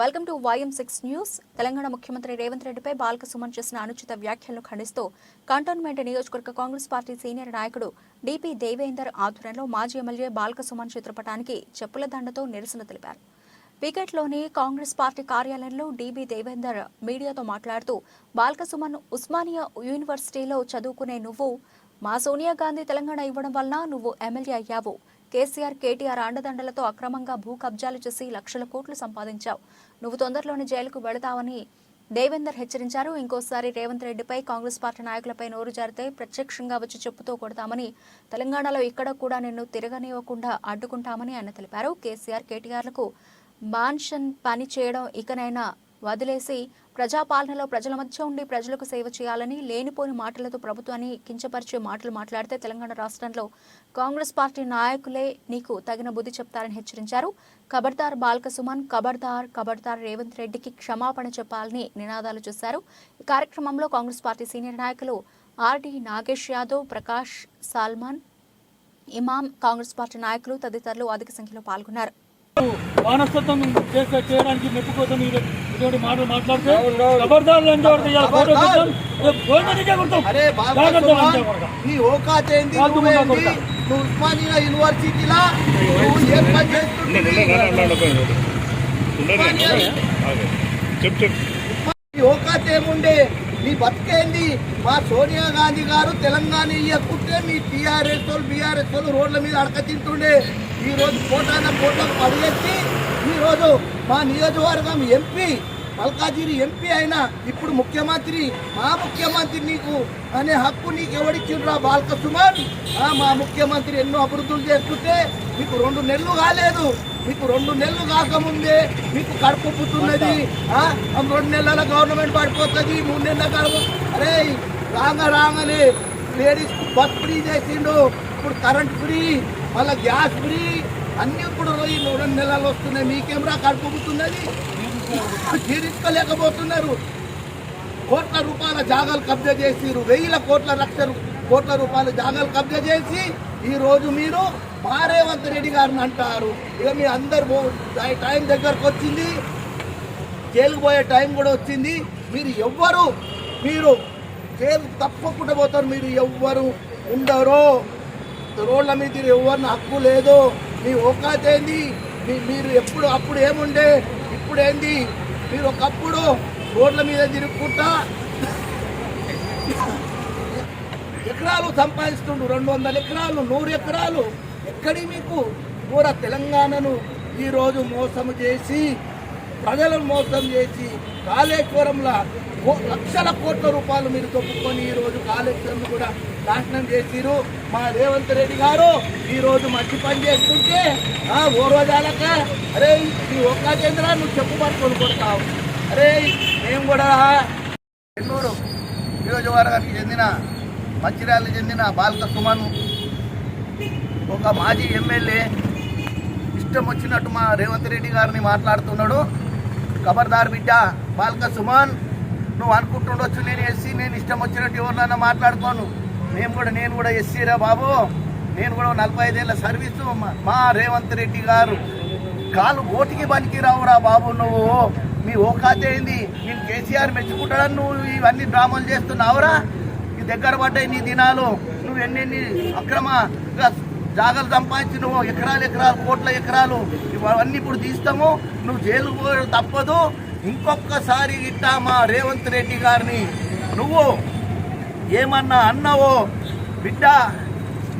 Welcome to YM six news Telangana ముఖ్యమంత్రి రేవంత్ రెడ్డిపై బాల్క సుమన్ చేసిన అనుచిత వ్యాఖ్యలను ఖండిస్తూ కంటోన్మెంట్ నియోజకవర్గ కాంగ్రెస్ పార్టీ సీనియర్ నాయకుడు డిపి దేవేందర్ ఆధ్వర్యంలో మాజీ ఎమ్మెల్యే బాల్క సుమన్ చిత్రపటానికి చెప్పుల దండతో నిరసన తెలిపారు. వికెట్లోని కాంగ్రెస్ పార్టీ కార్యాలయంలో డీబీ దేవేందర్ మీడియాతో మాట్లాడుతూ బాల్క సుమన్ ఉస్మానియా యూనివర్సిటీలో చదువుకునే నువ్వు మా సోనియా గాంధీ తెలంగాణ ఇవ్వడం వలన నువ్వు ఎమ్మెల్యే అయ్యావు. కేసీఆర్ కేటీఆర్ అండదండలతో అక్రమంగా భూ కబ్జాలు చేసి లక్షల కోట్లు సంపాదించావు. నువ్వు తొందరలోనే జైలుకు వెళతావని దేవేందర్ హెచ్చరించారు. ఇంకోసారి రేవంత్ రెడ్డిపై కాంగ్రెస్ పార్టీ నాయకులపై నోరు జారితే ప్రత్యక్షంగా వచ్చి చెప్పుతో కొడతామని తెలంగాణలో ఇక్కడ కూడా నిన్ను తిరగనివ్వకుండా అడ్డుకుంటామని ఆయన తెలిపారు. కేసీఆర్ కేటీఆర్లకు మాన్షన్ పని చేయడం ఇకనైనా వదిలేసి ప్రజాపాలనలో ప్రజల మధ్య ఉండి ప్రజలకు సేవ చేయాలని లేనిపోని మాటలతో ప్రభుత్వాన్ని కించపరిచే మాటలు మాట్లాడితే తెలంగాణ రాష్ట్రంలో కాంగ్రెస్ పార్టీ నాయకులే నీకు తగిన బుద్ధి చెప్తారని హెచ్చరించారు. ఖబర్దార్ బాల్క సుమన్ ఖబర్దార్ ఖబర్దార్ రేవంత్ రెడ్డికి క్షమాపణ చెప్పాలని నినాదాలు చేశారు. ఈ కార్యక్రమంలో కాంగ్రెస్ పార్టీ సీనియర్ నాయకులు ఆర్డి నాగేష్ యాదవ్ ప్రకాష్ సాల్మాన్ ఇమాం కాంగ్రెస్ పార్టీ నాయకులు తదితరులు అధిక సంఖ్యలో పాల్గొన్నారు. వానస్తత్వం చేయడానికి మెప్పు కోసం ఈరోజు ఇటువంటి మాటలు మాట్లాడితే ఖబర్దారులు ఎంత పడతాయి ఫోటో రేపు గవర్నమెంట్కే కొడతాం. నీ ఓకా. నువ్వు ఉస్మానియా యూనివర్సిటీలా? నువ్వు ఏం పని ఏముండే నీ బతికేంది? మా సోనియా గాంధీ గారు తెలంగాణ ఇయ్యకుంటే మీ టీఆర్ఎస్ వాళ్ళు బీఆర్ఎస్ వాళ్ళు రోడ్ల మీద అడక తింటుండే. ఈ రోజు కోటాన కోట్లకు పడిగెత్తి ఈ రోజు మా నియోజకవర్గం ఎంపీ మల్కాజిరి ఎంపీ అయినా ఇప్పుడు ముఖ్యమంత్రి మా ముఖ్యమంత్రి నీకు అనే హక్కు నీకు ఎవడిచ్చిండ్రా బాల్క సుమన్ మా ముఖ్యమంత్రి ఎన్నో అభివృద్ధులు చేస్తుంటే మీకు రెండు నెలలు కాలేదు. మీకు రెండు నెలలు కాకముందే మీకు కడుపు పుట్టున్నది. రెండు నెలల గవర్నమెంట్ పడిపోతుంది మూడు నెలల కడుపు అరే రాంగ రాగానే లేడీస్ బస్ ఫ్రీ చేసిండు. ఇప్పుడు కరెంట్ ఫ్రీ మళ్ళీ గ్యాస్ ఫ్రీ. అన్ని ఇప్పుడు ఈ రెండు నెలలు వస్తున్నాయి. మీ కెమెరా కడుపుతున్నది తీరించుకోలేకపోతున్నారు కోట్ల రూపాయల జాగాలు కబ్జా చేసిరు వెయ్యిల కోట్ల లక్షలు కోట్ల రూపాయల జాగాలు కబ్జా చేసి ఈరోజు మీరు మారేవంత రెడ్డి గారిని అంటారు. ఇక మీ అందరు పో- టైం దగ్గరకు వచ్చింది. జైలుకు పోయే టైం కూడా వచ్చింది. మీరు ఎవ్వరు మీరు జైలు తప్పకుండా పోతారు. మీరు ఎవ్వరు ఉండరు. రోడ్ల మీద మీరు ఎవరిని హక్కు లేదు మీ ఓకాత్ ఏంది? మీ- మీరు ఎప్పుడు అప్పుడు ఏముండే? ఇప్పుడు ఏంది మీరు ఒకప్పుడు రోడ్ల మీద తిరుగుకుంటా ఎకరాలు సంపాదిస్తుండు రెండు వందల ఎకరాలు నూరు ఎకరాలు. ఎక్కడి మీకు? కూడా తెలంగాణను. ఈరోజు మోసం చేసి ప్రజలను మోసం చేసి కాళేశ్వరంలో లక్షల కోట్ల రూపాయలు మీరు తొప్పుకొని ఈరోజు కాళేశ్వరం కూడా నాశనం చేసిరు మా రేవంత్ రెడ్డి గారు ఈరోజు మంచి పని చేస్తుంటే ఆ, ఓ రోజాలక అరే ఈ ఒక్క చంద్ర నువ్వు చెప్పు పట్టుకొని కొడతావు. అరే మేము కూడా ఎన్నూరు నియోజకవర్గానికి చెందిన మంచిర్యాలకు చెందిన బాలక సుమన్ ఒక మాజీ ఎమ్మెల్యే ఇష్టం వచ్చినట్టు మా రేవంత్ రెడ్డి గారిని మాట్లాడుతున్నాడు. ఖబర్దార్ బిడ్డ బాలక సుమన్ నువ్వు అనుకుంటుండొచ్చు నేను ఎస్సీ నేను ఇష్టం వచ్చినట్టు ఎవరినైనా మాట్లాడుకోను. మేము కూడా నేను కూడా ఎస్సీరా బాబు. నేను కూడా నలభై ఐదేళ్ళ సర్వీసు మా- రేవంత్ రెడ్డి గారు. కాలు ఓటికి పనికి రావురా బాబు నువ్వు. మీ ఓకాతే ఏంది? నేను కేసీఆర్ మెచ్చుకుంటాడని నువ్వు ఇవన్నీ డ్రామాలు చేస్తున్నావురా? నీ దగ్గర పడ్డాయి నీ దినాలు. నువ్వు ఎన్నెన్ని అక్రమంగా జాగ్రత్త సంపాదించి నువ్వు ఎకరాలు ఎకరాలు కోట్ల ఎకరాలు ఇవన్నీ ఇప్పుడు తీస్తాము. నువ్వు జైలు పోయడం తప్పదు. ఇంకొకసారి ఇట్టా మా రేవంత్ రెడ్డి గారిని నువ్వు ఏమన్నా అన్నావో బిడ్డ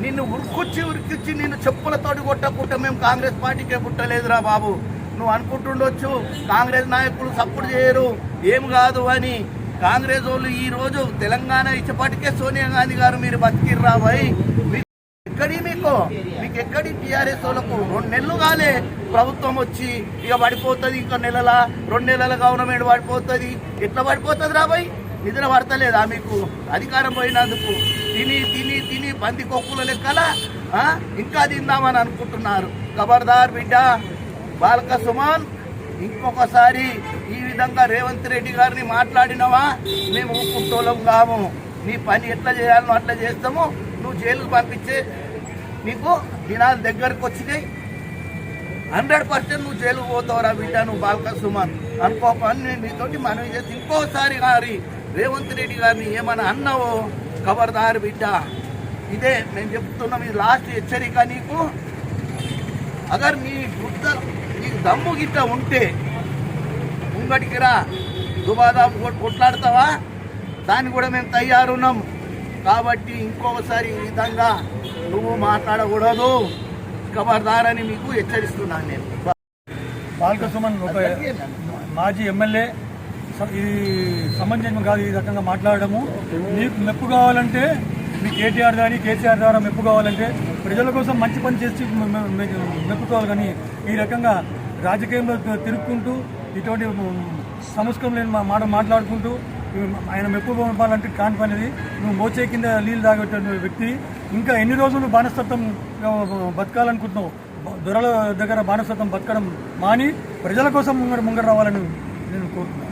నిన్ను ఉరుకుచ్చి ఉరికిచ్చి నిన్ను చెప్పులతోటి కొట్టకుంటే మేము కాంగ్రెస్ పార్టీకే పుట్టలేదురా బాబు. నువ్వు అనుకుంటుండొచ్చు కాంగ్రెస్ నాయకులు సపోర్ట్ చేయరు ఏం కాదు అని. కాంగ్రెస్ వాళ్ళు ఈరోజు తెలంగాణ ఇచ్చపాటికే సోనియా గాంధీ గారు మీరు బతికిర్రా భయ్ ఎక్కడి మీకు? మీకు ఎక్కడి టీఆర్ఎస్ వాళ్ళకు? రెండు నెలలు కాలే ప్రభుత్వం వచ్చి ఇక పడిపోతుంది ఇంకా నెలల? రెండు నెలల గవర్నమెంట్ పడిపోతుంది. ఎట్లా పడిపోతుంది రాబాయ్ నిద్ర పడతలేదా మీకు? అధికారం పోయినందుకు. తిని తిని తిని బంది కొక్కుల లెక్కల ఇంకా తిందామని అనుకుంటున్నారు. ఖబర్దార్ బిడ్డ బాలక సుమాన్ ఇంకొకసారి ఈ విధంగా రేవంత్ రెడ్డి గారిని మాట్లాడినవా? మేము ఊపుకుంటోళ్ళం కాము. నీ పని ఎట్లా చేయాలనో అట్లా చేస్తాము. నువ్వు జైలుకు పంపించే నీకు దినాలు దగ్గరకు వచ్చినాయి. హండ్రెడ్ పర్సెంట్ నువ్వు జైలు పోతావురా బిడ్డ నువ్వు బాల్క సుమన్. అనుకోపని నేను నీతోటి మనవి చేసి ఇంకోసారి గారి రేవంత్ రెడ్డి గారిని ఏమైనా అన్నావో? ఖబర్దారు బిడ్డ. ఇదే నేను చెప్తున్నాం ఇది లాస్ట్ హెచ్చరిక నీకు. అగర్ నీ గుర్త నీకు దమ్ము గిట్ట ఉంటే ముంగటికి రా. దుబాదా కొట్లాడతావా? దాన్ని కూడా మేము తయారున్నాం. కాబట్టి ఇంకొకసారి ఈ విధంగా నువ్వు మాట్లాడకూడదు. ఖబర్దారని మీకు హెచ్చరిస్తున్నాను నేను. బాల్క సుమన్ ఒక మాజీ ఎమ్మెల్యే. ఇది సమంజసం కాదు ఈ రకంగా మాట్లాడడము. మీకు మెప్పు కావాలంటే మీ కేటీఆర్ కానీ కేసీఆర్ ద్వారా మెప్పు కావాలంటే ప్రజల కోసం మంచి పని చేసి మె- మె- మె- మెప్పు కావాలి కానీ ఈ రకంగా రాజకీయంలో తిరుక్కుంటూ ఇటువంటి సంస్కరణ లేని మాట మాట్లాడుకుంటూ ఆయన మెప్పు పంపాలంటే కాని పనిది. నువ్వు మోచే కింద నీళ్ళు తాగేటువంటి వ్యక్తి. ఇంకా ఎన్ని రోజులు బానిసత్వం బతకాలనుకుంటున్నావు? దొరల దగ్గర బానిసత్వం బతకడం మాని ప్రజల కోసం ముంగడ ముంగడ రావాలని నేను కోరుతున్నాను.